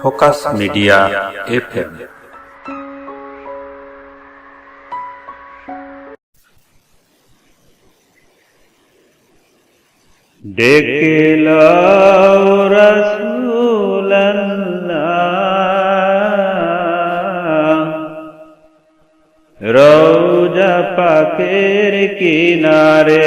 Focus media FM. ডেকে রওজা পাকের কিনারে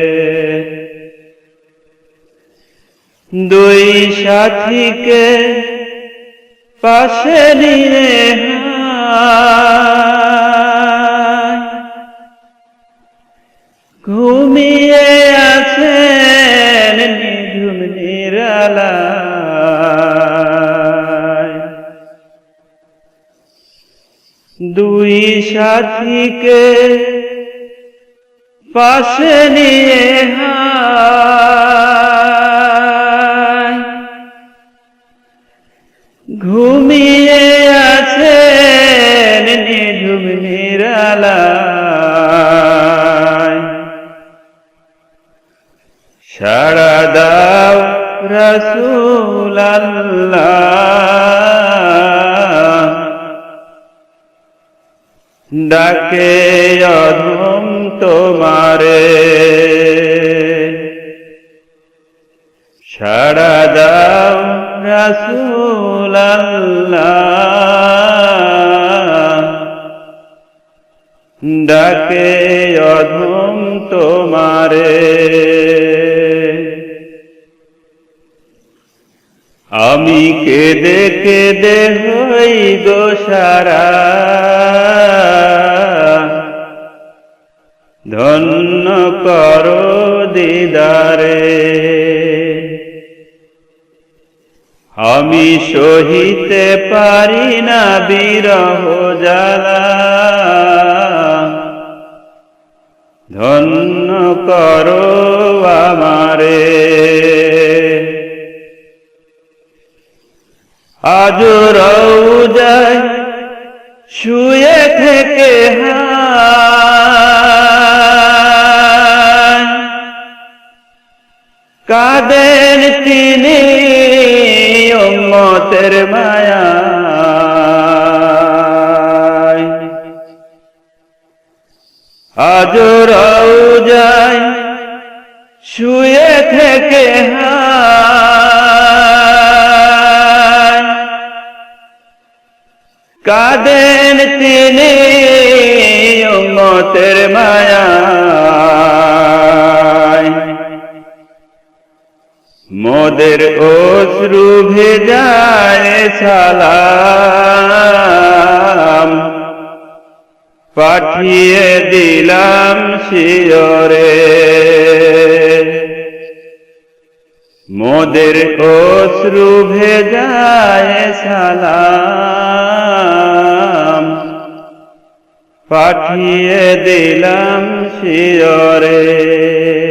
সাথীকে পাশে নিয়ে ঘুমিয়ে আছেন নিঝুম নিরালায়। দুই সাথীকে পাশে নিয়ে হায়, ঘুমিয়ে আছেন নিঝুম নিরালায়। সারা দাও রসুল ডাকে অধম তোমারে। সারা দাও রসুল ডাকে অধম তোমারে। আমি কেঁদে কেঁদে হই গো সারা। ধন্য করো দিদারে। আমি সহিতে পারি না বিরহ জ্বালা। ধন্য করো আমারে। আজ রৌজায় শুয়ে থেকে কাদের তিনি উম্মতের মায়া আজ রৌজায় শুয়ে থেকে কাদেন তিনি উম্মতের মায়া। মোদের অশ্রু ভেজায় সালাম। পাঠিয়ে দিলাম শিয়রে। মোদের অশ্রু ভেজায় সালাম। পাঠিয়ে দিলাম শিয়রে।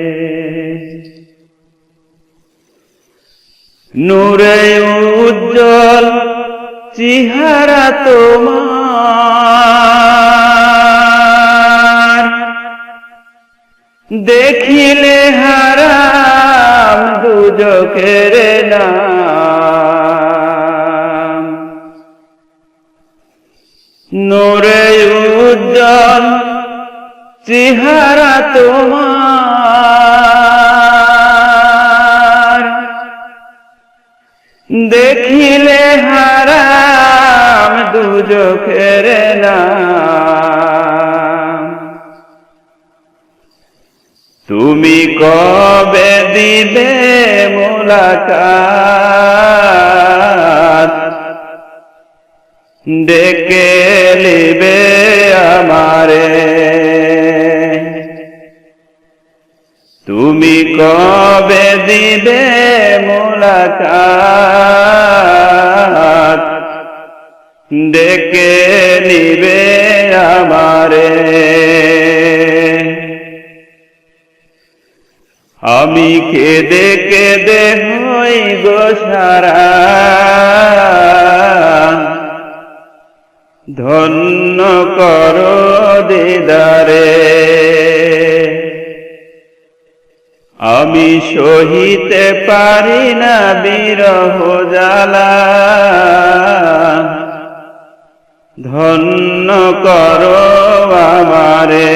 নূরে উজ্জ্বল চেহারা তোমার। দেখিলে হারাম দুজকের নাম। নূরে উজ্জ্বল চেহারা তোমার। নাম তুমি কবে দিবে মোলাকাত? ডেকে লিবে আমারে। তুমি কবে দিবে মোলাকাত? ডেকে নিবে আমারে। আমি কেঁদে কেঁদে হই গো সারা। ধন্য কর দিদারে। আমি সহিতে পারি না বিরহ জ্বালা। ধন্য কর আমারে।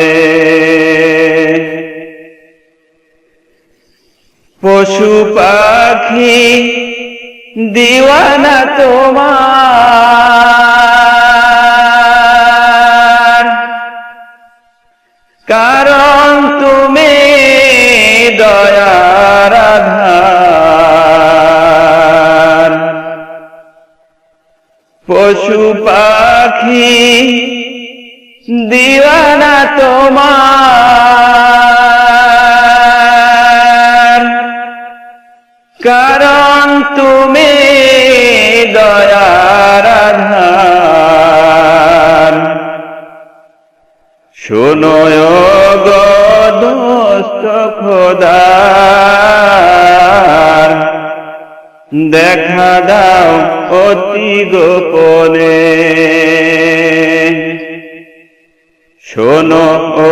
পশু পাখি দিওয়ানা তোমার। কারণ তুমি দয়ার পশু পাখি দিওয়ানা তোমার। কারণ তুমি দয়ার আধার। শোনো গদস্ত খোদার দেখা দাও অতি গোপনে। শোনো, ও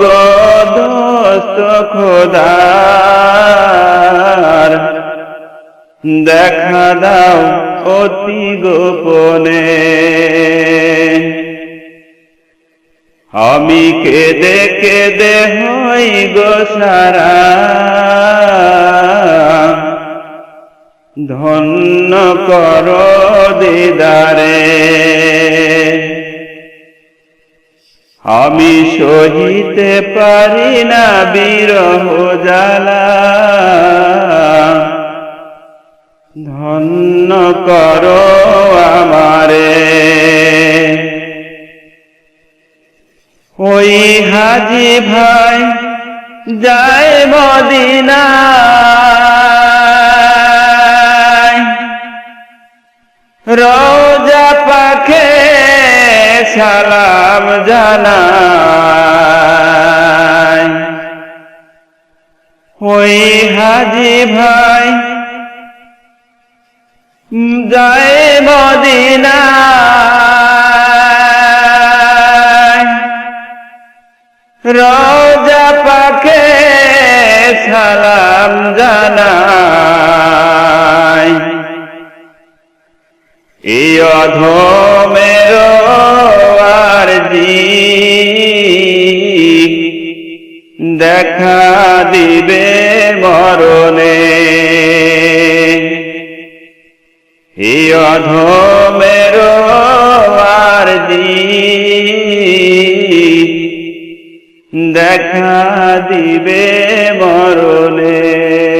গদস্ত খোদার, দেখা দাও অতি গোপনে। আমি কেঁদে কেঁদে হই গো সারা। ধন্য কর দিদারে। আমি সহিতে পারি না বিরহ জ্বালা। ধন্য কর আমারে। ওই হাজি ভাই, যায় মদিনা রোজা পাখে সালাম জানাই। ওই হাজি ভাই যায় মদিনা রোজা পাখে সালাম জানাই। এই অধমের আর দেখা দিবে মরণে। এই অধমের আর দেখা দিবে মরণে।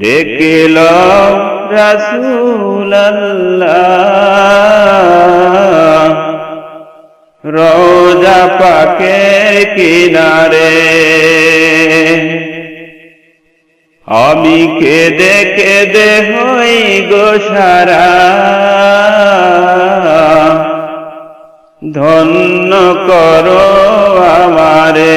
দেখিল রসুল রোজা পাকে কিনারে। আমি কেঁদে কেঁদে হই গো সারা। ধন্য করো আমারে।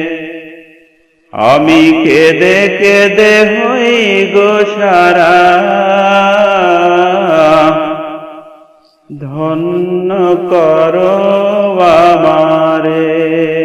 আমি কেঁদে কেঁদে হই গো সারা। ধন্য করো আমারে।